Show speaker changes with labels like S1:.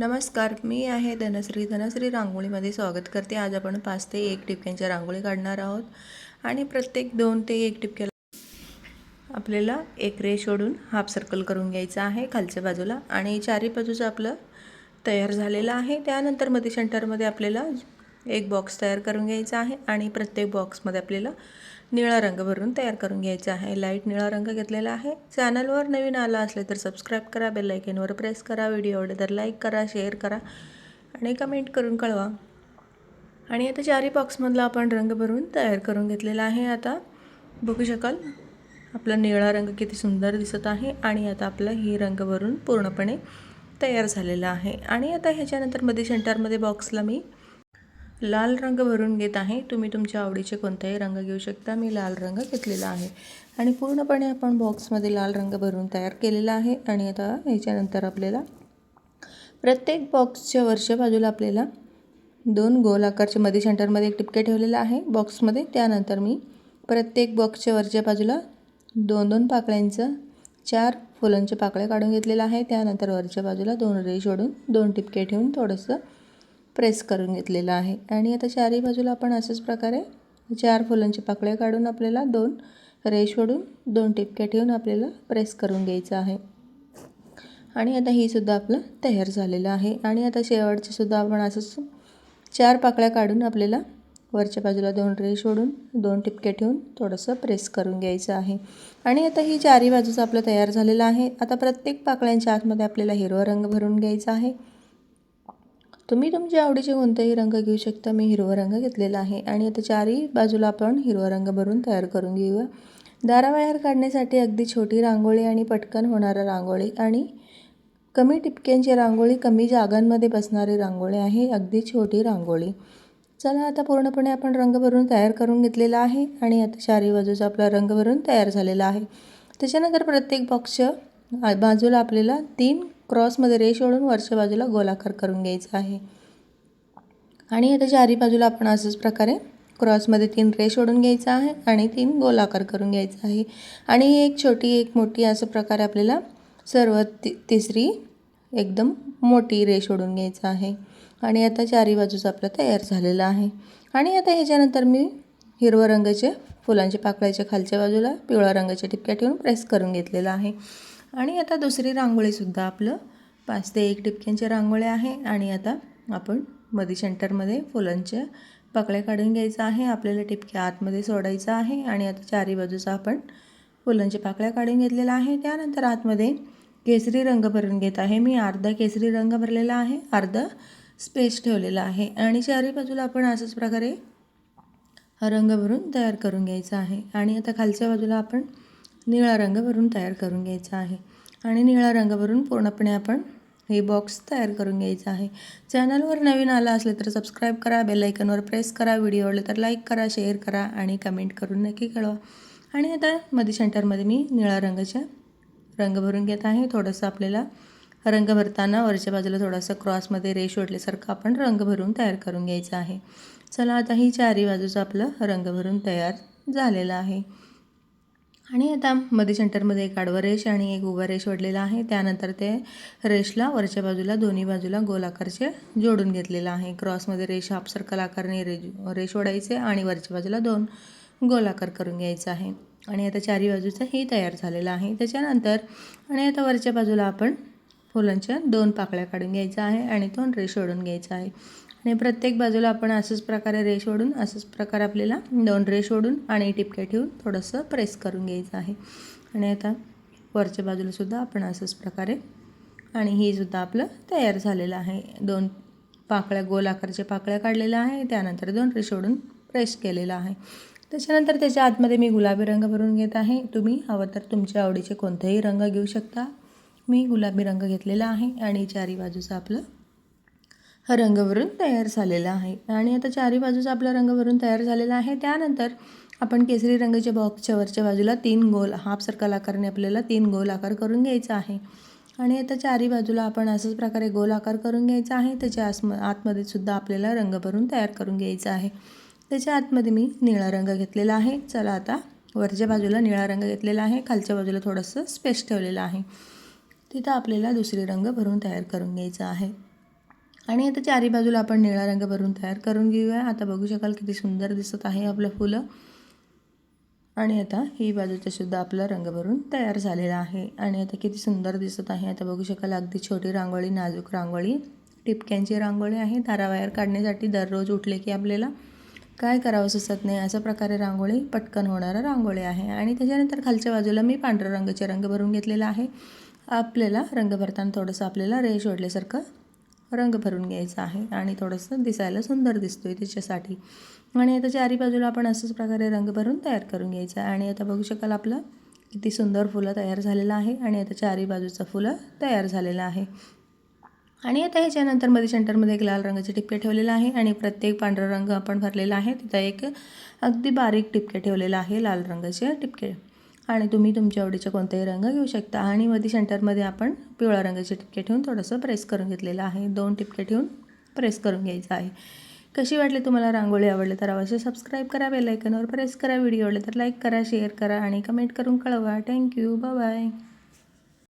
S1: नमस्कार मी आहे धनश्री. धनश्री रांगोळीमध्ये स्वागत करते. आज आपण पाच ते एक टिपक्यांच्या रांगोळी काढणार आहोत. आणि प्रत्येक दोन ते एक टिपक्याला आपल्याला एक रे ओढून हाफ सर्कल करून घ्यायचं आहे खालच्या बाजूला. आणि चारी बाजूचं आपलं तयार झालेलं आहे. त्यानंतरमध्ये सेंटरमध्ये आपल्याला एक बॉक्स तयार करून घ्यायचा आहे. आणि प्रत्येक बॉक्समध्ये आपल्याला निळा रंग भरून तयार करून घ्यायचा आहे. लाइट निळा रंग घेतलेला आहे. चॅनलवर नवीन आला असले तर सबस्क्राईब करा बेलायकनवर प्रेस करा. व्हिडिओ आवडले तर लाईक करा शेअर करा आणि कमेंट करून कळवा. आणि आता चारी बॉक्समधला आपण रंग भरून तयार करून घेतलेला आहे. आता बघू शकाल आपला निळा रंग किती सुंदर दिसत आहे आणि आता आपला ही रंग भरून पूर्णपणे तयार झालेला आहे. आणि आता ह्याच्यानंतरमध्ये सेंटरमध्ये बॉक्सला मी लाल रंग भरून घेत आहे. तुम्ही तुमच्या आवडीचे कोणताही रंग घेऊ शकता. मी लाल रंग घेतलेला आहे. आणि पूर्णपणे आपण बॉक्समध्ये लाल रंग भरून तयार केलेला आहे. आणि आता ह्याच्यानंतर आपल्याला प्रत्येक बॉक्सच्या वरच्या बाजूला आपल्याला दोन गोल आकारचे मध्ये सेंटरमध्ये एक टिपके ठेवलेलं आहे. बॉक्समध्ये त्यानंतर मी प्रत्येक बॉक्सच्या वरच्या बाजूला दोन दोन पाकळ्यांचं चार फुलांचे पाकळ्या काढून घेतलेलं आहे त्यानंतर वरच्या बाजूला दोन रेष ओढून दोन टिपके ठेवून थोडंसं प्रेस करून घेतलेलं आहे. आणि आता चारही बाजूला आपण अशाच प्रकारे चार फुलांचे पाकळ्या काढून आपल्याला दोन रेश ओढून दोन टिपक्या ठेवून आपल्याला प्रेस करून घ्यायचं आहे. आणि आता ही सुद्धा आपलं तयार झालेलं आहे. आणि आता शेवटचे सुद्धा आपण असंच चार पाकळ्या काढून आपल्याला वरच्या बाजूला दोन रेश ओढून दोन टिपके ठेवून थोडंसं प्रेस करून घ्यायचं आहे. आणि आता ही चारही बाजूचं आपलं तयार झालेलं आहे. आता प्रत्येक पाकळ्यांच्या आतमध्ये आपल्याला हिरवा रंग भरून घ्यायचा आहे. तुम्ही तुमच्या आवडीचे कोणताही रंग घेऊ शकता. मी हिरवा रंग घेतलेला आहे. आणि आता चारही बाजूला आपण हिरवा रंग भरून तयार करून घेऊया. दाराबाहेर काढण्यासाठी अगदी छोटी रांगोळी आणि पटकन होणारा रांगोळी आणि कमी टिपक्यांची रांगोळी कमी जागांमध्ये बसणारी रांगोळी आहे. अगदी छोटी रांगोळी. चला आता पूर्णपणे आपण रंग भरून तयार करून घेतलेला आहे आणि आता चारही बाजूचा आपला रंग भरून तयार झालेला आहे. त्याच्यानंतर प्रत्येक बॉक्सच्या बाजूला आपल्याला तीन क्रॉसमध्ये रेश ओढून वरच्या बाजूला गोलाकार करून घ्यायचा आहे. आणि आता चारी बाजूला आपण असंच प्रकारे क्रॉसमध्ये तीन रेश ओढून घ्यायचा आहे आणि तीन गोलाकार करून घ्यायचा आहे. आणि एक छोटी एक मोठी असं प्रकारे आपल्याला सर्व ति तिसरी एकदम मोठी रेश ओढून घ्यायचा आहे. आणि आता चारी बाजूचं आपलं तयार झालेलं आहे. आणि आता ह्याच्यानंतर मी हिरवं रंगाचे फुलांच्या पाकळ्याच्या खालच्या बाजूला पिवळ्या रंगाच्या टिपक्या ठेवून प्रेस करून घेतलेलं आहे. आणि आता दुसरी रांगोळीसुद्धा आपलं पाच ते एक टिपक्यांची रांगोळी आहे आणि आता आपण मध्ये सेंटरमध्ये फुलांच्या पाकळ्या काढून घ्यायचं आहे आपल्याला टिपक्या आतमध्ये सोडायचं आहे आणि आता चारी बाजूचा आपण फुलांच्या पाकळ्या काढून घेतलेल्या आहे. त्यानंतर आतमध्ये केसरी रंग भरून घेत आहे. मी अर्धा केसरी रंग भरलेला आहे अर्धा स्पेस ठेवलेला आहे आणि चारी बाजूला आपण असंच प्रकारे हा रंग भरून तयार करून घ्यायचा आहे. आणि आता खालच्या बाजूला आपण निळा रंग भरून तयार करून घ्यायचा आहे. आणि निळा रंग भरून पूर्णपणे आपण हे बॉक्स तयार करून घ्यायचं आहे. चॅनलवर नवीन आला असले तर सबस्क्राईब करा बेलायकनवर प्रेस करा व्हिडिओ आवडले तर लाईक करा शेअर करा आणि कमेंट करून नक्की कळवा. आणि आता मध्ये सेंटरमध्ये मी निळा रंगाच्या रंग भरून घेत आहे. थोडंसं आपल्याला रंग भरताना वरच्या बाजूला थोडासा क्रॉसमध्ये रेश ओढल्यासारखं आपण रंग भरून तयार करून घ्यायचा आहे. चला आता ही चारही बाजूचं आपलं रंग भरून तयार झालेलं आहे. आणि आता मध्ये सेंटरमध्ये एक आडवं रेष आणि एक उभा रेष ओढलेला आहे. त्यानंतर ते रेषला वरच्या बाजूला दोन्ही बाजूला गोल आकारचे जोडून घेतलेलं आहे. क्रॉसमध्ये रेष हाफ सर्कल आकारने रे रेष ओढायचे आणि वरच्या बाजूला दोन गोलाकार करून घ्यायचा आहे. आणि आता चारी बाजूचं हे तयार झालेलं आहे. त्याच्यानंतर आणि आता वरच्या बाजूला आपण फुलांच्या दोन पाकळ्या काढून घ्यायचं आहे आणि दोन रेष ओढून घ्यायचं आहे. आणि प्रत्येक बाजूला आपण असंच प्रकारे रेश ओढून असंच प्रकारे आपल्याला दोन रेश ओढून आणि टिपक्या ठेवून थोडंसं प्रेस करून घ्यायचं आहे. आणि आता वरच्या बाजूलासुद्धा आपण असंच प्रकारे आणि ही सुद्धा आपलं तयार झालेलं आहे. दोन पाकळ्या गोल आकारच्या पाकळ्या काढलेल्या आहे त्यानंतर दोन रेश ओढून प्रेस केलेला आहे. त्याच्यानंतर त्याच्या आतमध्ये मी गुलाबी रंग भरून घेत आहे. तुम्ही हवं तर तुमच्या आवडीचे कोणतेही रंग घेऊ शकता. मी गुलाबी रंग घेतलेला आहे आणि चारी बाजूचं आपलं हा रंग भरून तयार झालेला आहे. आणि आता चारी बाजूचा आपला रंग भरून तयार झालेला आहे. त्यानंतर आपण केसरी रंगाच्या बॉक्सच्या वरच्या बाजूला तीन गोल हाफ सर्कल आकारने आपल्याला तीन गोल आकार करून घ्यायचा आहे. आणि आता चारी बाजूला आपण असंच प्रकारे गोल आकार करून घ्यायचा आहे. त्याच्या आसम आतमध्ये सुद्धा आपल्याला रंग भरून तयार करून घ्यायचा आहे. त्याच्या आतमध्ये मी निळा रंग घेतलेला आहे. चला आता वरच्या बाजूला निळा रंग घेतलेला आहे. खालच्या बाजूला थोडंसं स्पेस ठेवलेलं आहे. तिथं आपल्याला दुसरे रंग भरून तयार करून घ्यायचा आहे. आणि आता चारी बाजूला आपण निळा रंग भरून तयार करून घेऊया. आता बघू शकाल किती सुंदर दिसत आहे आपलं फुलं. आणि आता ही बाजूचं सुद्धा आपला रंग भरून तयार झालेला आहे. आणि आता किती सुंदर दिसत आहे. आता बघू शकाल अगदी छोटी रांगोळी नाजूक रांगोळी. टिपक्यांची रांगोळी आहे. ताराबाहेर काढण्यासाठी दररोज उठले की आपल्याला काय करावं सुचत नाही. अशा प्रकारे रांगोळी पटकन होणारा रांगोळी आहे. आणि त्याच्यानंतर खालच्या बाजूला मी पांढऱ्या रंगाचे रंग भरून घेतलेला आहे. आपल्याला रंग भरताना थोडंसं आपल्याला रेश ओढल्यासारखं रंग भरून घ्यायचा आहे आणि थोडंसं दिसायला सुंदर दिसतो आहे त्याच्यासाठी आणि आता चारी बाजूला आपण असंच प्रकारे रंग भरून तयार करून घ्यायचा आहे. आणि आता बघू शकाल आपलं किती सुंदर फुलं तयार झालेलं आहे आणि आता चारी बाजूचं फुलं तयार झालेलं आहे. आणि आता ह्याच्यानंतरमध्ये सेंटरमध्ये एक लाल रंगाचे टिपके ठेवलेलं आहे आणि प्रत्येक पांढरा रंग आपण भरलेला आहे. तिथं एक अगदी बारीक टिपके ठेवलेलं आहे लाल रंगाचे टिपके. आणि तुम्ही तुमच्या आवडीचे कोणताही रंग घेऊ शकता. आणि मध्ये सेंटरमध्ये आपण पिवळ्या रंगाचे टिपके ठेवून थोडंसं प्रेस करून घेतलेलं आहे. दोन टिपके ठेवून प्रेस करून घ्यायचं आहे. कशी वाटली तुम्हाला रांगोळी आवडली तर अवश्य सबस्क्राईब करा बेलायकनवर प्रेस करा. व्हिडिओ आवडले तर लाईक करा शेअर करा आणि कमेंट करून कळवा. Thank you. बाय.